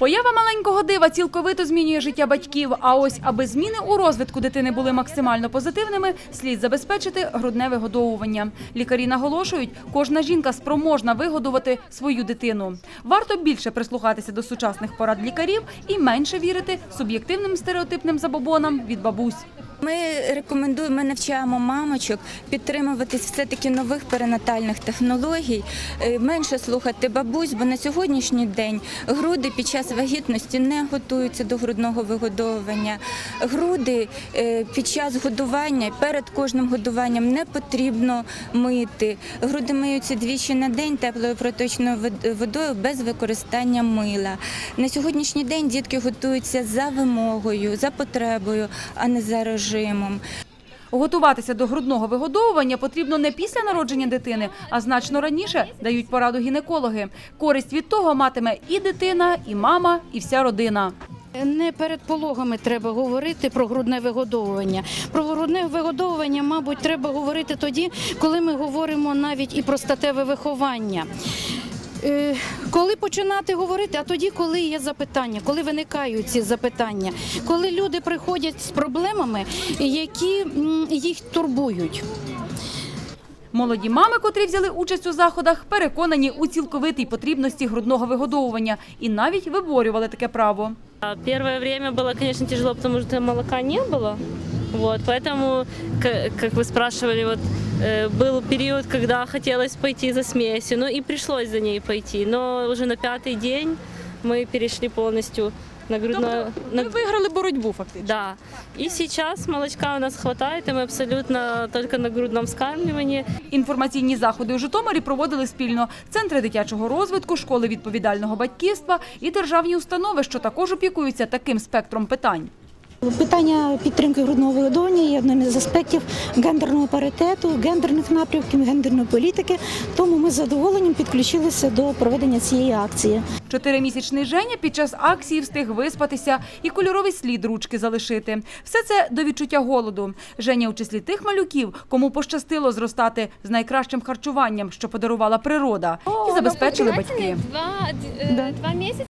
Поява маленького дива цілковито змінює життя батьків. А ось, аби зміни у розвитку дитини були максимально позитивними, слід забезпечити грудне вигодовування. Лікарі наголошують, кожна жінка спроможна вигодувати свою дитину. Варто більше прислухатися до сучасних порад лікарів і менше вірити суб'єктивним стереотипним забобонам від бабусь. Ми рекомендуємо, ми навчаємо мамочок підтримуватись все-таки нових перинатальних технологій, е, менше слухати бабусь, бо на сьогоднішній день груди під час вагітності не готуються до грудного вигодовування. Груди е, під час годування, перед кожним годуванням не потрібно мити. Груди миються двічі на день теплою проточною водою без використання мила. На сьогоднішній день дітки готуються за вимогою, за потребою, а не за режимом. Готуватися до грудного вигодовування потрібно не після народження дитини, а значно раніше дають пораду гінекологи. Користь від того матиме і дитина, і мама, і вся родина. Не перед пологами треба говорити про грудне вигодовування. Про грудне вигодовування, мабуть, треба говорити тоді, коли ми говоримо навіть і про статеве виховання. Е, Коли починати говорити, а тоді, коли є запитання, коли виникають ці запитання, коли люди приходять з проблемами, які м, їх турбують. Молоді мами, котрі взяли участь у заходах, переконані у цілковитій потрібності грудного вигодовування і навіть виборювали таке право. А Первое время было, конечно, тяжело, потому что молока не было. Вот, поэтому, к- как вы спрашивали, вот э, был период, когда хотелось пойти за смесью, ну и пришлось за ней пойти. Но уже на пятый день мы перешли полностью на грудное... на- виграли боротьбу фактично. Да. И сейчас молочка у нас хватает, и мы абсолютно только на грудном скармливании. Інформаційні заходи у Житомирі проводили спільно центри дитячого розвитку, школи відповідального батьківства і державні установи, що також опікуються таким спектром питань. Питання підтримки грудного вигодовування є одним із аспектів гендерного паритету, гендерних напрямків, гендерної політики. Тому ми з задоволенням підключилися до проведення цієї акції. Чотиримісячний Женя під час акції встиг виспатися і кольоровий слід ручки залишити. Все це до відчуття голоду. Женя у числі тих малюків, кому пощастило зростати з найкращим харчуванням, що подарувала природа, і забезпечили батьки. Два, два месяца